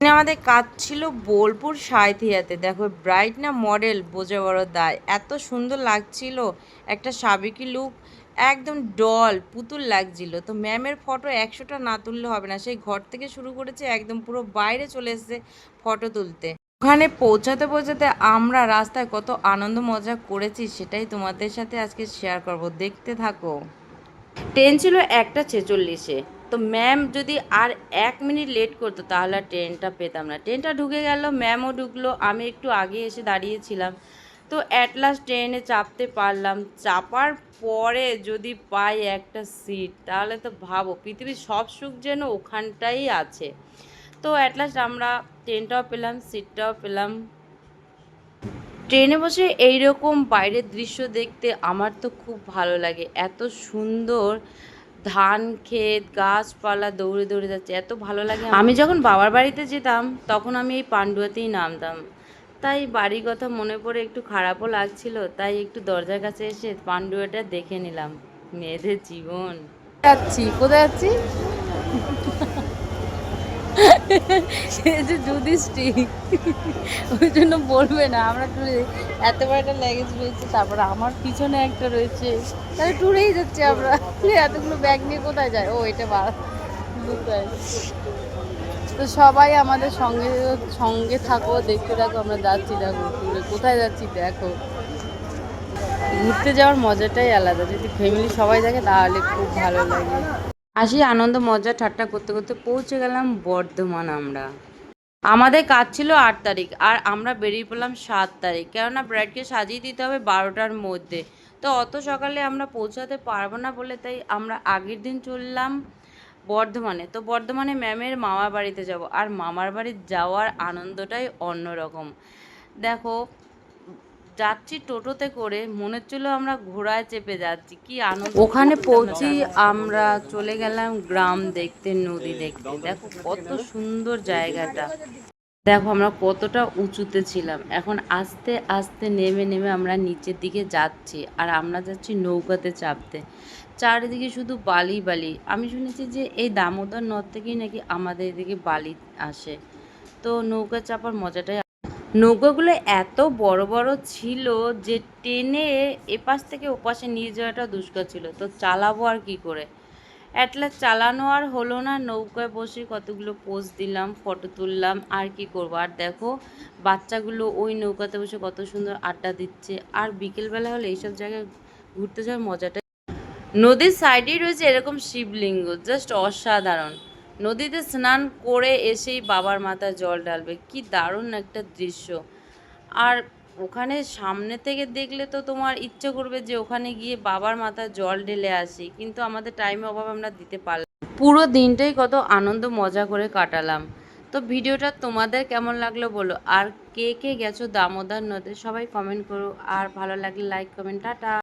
এখানে আমাদের কাজ ছিল বোলপুর সাঁইথিয়াতে। দেখো ব্রাইট না মডেল বোঝা বড় দায়। এত সুন্দর লাগছিল একটা সাবেকি লুক একদম ডল পুতুল লাগছিল। তো ম্যামের ফটো একশোটা না তুললে হবে না। সেই ঘর থেকে শুরু করেছে, একদম পুরো বাইরে চলে এসেছে ফটো তুলতে। ওখানে পৌঁছাতে পৌঁছাতে আমরা রাস্তায় কত আনন্দ মজা করেছি, সেটাই তোমাদের সাথে আজকে শেয়ার করব। দেখতে থাকো। ট্রেন ছিল একটা ছেচল্লিশে। তো ম্যাম যদি আর এক মিনিট লেট করতো, তাহলে আর ট্রেনটা পেতাম না। ট্রেনটা ঢুকে গেল, ম্যামও ঢুকলো, আমি একটু আগে এসে দাঁড়িয়েছিলাম। তো অ্যাট লাস্ট ট্রেনে চাপতে পারলাম। চাপার পরে যদি পাই একটা সিট তাহলে তো ভাবো, পৃথিবীর সব সুখ যেন ওখানটাই আছে। তো অ্যাট লাস্ট আমরা ট্রেনটাও পেলাম সিটটাও পেলাম। ট্রেনে বসে এইরকম বাইরের দৃশ্য দেখতে আমার তো খুব ভালো লাগে। এত সুন্দর ধান ক্ষেত গাছপালা দৌড়ে দৌড়ে যাচ্ছে এত ভালো লাগে আমি যখন বাবার বাড়িতে যেতাম তখন আমি এই পাণ্ডুয়াতেই নামতাম। তাই বাড়ির কথা মনে পড়ে একটু খারাপও লাগছিল তাই একটু দরজার কাছে এসে পাণ্ডুয়াটা দেখে নিলাম। মেয়েদের জীবন। যাচ্ছি? কোথায় যাচ্ছি? সে যে যুধিষ্ঠি ওই জন্য বলবে না, আমরা ট্যুরে এত বড় একটা ল্যাগেজ রয়েছে, তারপরে আমার পিছনে একটা রয়েছে। তাহলে ট্যুরেই যাচ্ছি আমরা। এতগুলো ব্যাগ নিয়ে কোথায় যায়? ও, এটা বুঝতে তো সবাই আমাদের সঙ্গে সঙ্গে থাকো, দেখতে থাকো, আমরা যাচ্ছি, দেখো ট্যুরে কোথায় যাচ্ছি, দেখো। ঘুরতে যাওয়ার মজাটাই আলাদা। যদি ফ্যামিলি সবাই দেখে তাহলে খুব ভালো লাগে। আসি, আনন্দ, মজা, ঠাট্টা করতে করতে পৌঁছে গেলাম বর্ধমান আমরা। আমাদের কাজ ছিল আট তারিখ, আর আমরা বেরিয়ে পড়লাম সাত তারিখ। কেননা ব্রাইডকে সাজিয়ে দিতে হবে বারোটার মধ্যে। তো অত সকালে আমরা পৌঁছাতে পারব না বলে তাই আমরা আগের দিন চললাম বর্ধমানে। তো বর্ধমানে ম্যামের মামার বাড়িতে যাব, আর মামার বাড়ি যাওয়ার আনন্দটাই অন্যরকম। দেখো যাচ্ছি টোটোতে করে, মনে হচ্ছিল আমরা ঘোড়ায় চেপে যাচ্ছি। কি আনন্দ। ওখানে পৌঁছি আমরা চলে গেলাম গ্রাম দেখতে, নদী দেখতে। দেখো কত সুন্দর জায়গাটা। দেখো আমরা কতটা উঁচুতে ছিলাম। এখন আস্তে আস্তে নেমে নেমে আমরা নিচের দিকে যাচ্ছি আর আমরা যাচ্ছি নৌকাতে চাপতে। চারিদিকে শুধু বালি বালি। আমি শুনেছি যে এই দামোদর নদ থেকেই নাকি আমাদের এদিকে বালি আসে। তো নৌকা চাপার মজাটাই নৌকাগুলো এত বড় বড় ছিল যে টেনে এপাশ থেকে ওপাশে নিয়ে যাওয়াটা দুষ্কর ছিল। তো চালাবো আর কি করে? অ্যাটলাস চালানো আর হলো না। নৌকায় বসে কতগুলো পোজ দিলাম ফটো তুললাম, আর কি করব? আর দেখো, বাচ্চাগুলো ওই নৌকাতে বসে কত সুন্দর আড্ডা দিচ্ছে। আর বিকেলবেলা হলে এইসব জায়গায় ঘুরতে যাওয়ার মজাটা নদীর সাইডেই রয়েছে এরকম শিবলিঙ্গ জাস্ট অসাধারণ। নদীতে স্নান করে এসেই বাবার মাথায় জল ঢালবে। কি দারুণ একটা দৃশ্য। আর ওখানে সামনে থেকে দেখলে তো তোমার ইচ্ছে করবে যে ওখানে গিয়ে বাবার মাথায় জল ঢেলে আসি, কিন্তু আমাদের টাইমে অভাব আমরা দিতে পারলাম পুরো দিনটাই কত আনন্দ মজা করে কাটালাম। তো ভিডিওটা তোমাদের কেমন লাগল বলো? আর কে কে গেছো দামোদর নদে সবাই কমেন্ট করো। আর ভালো লাগলে লাইক কমেন্ট টাটা।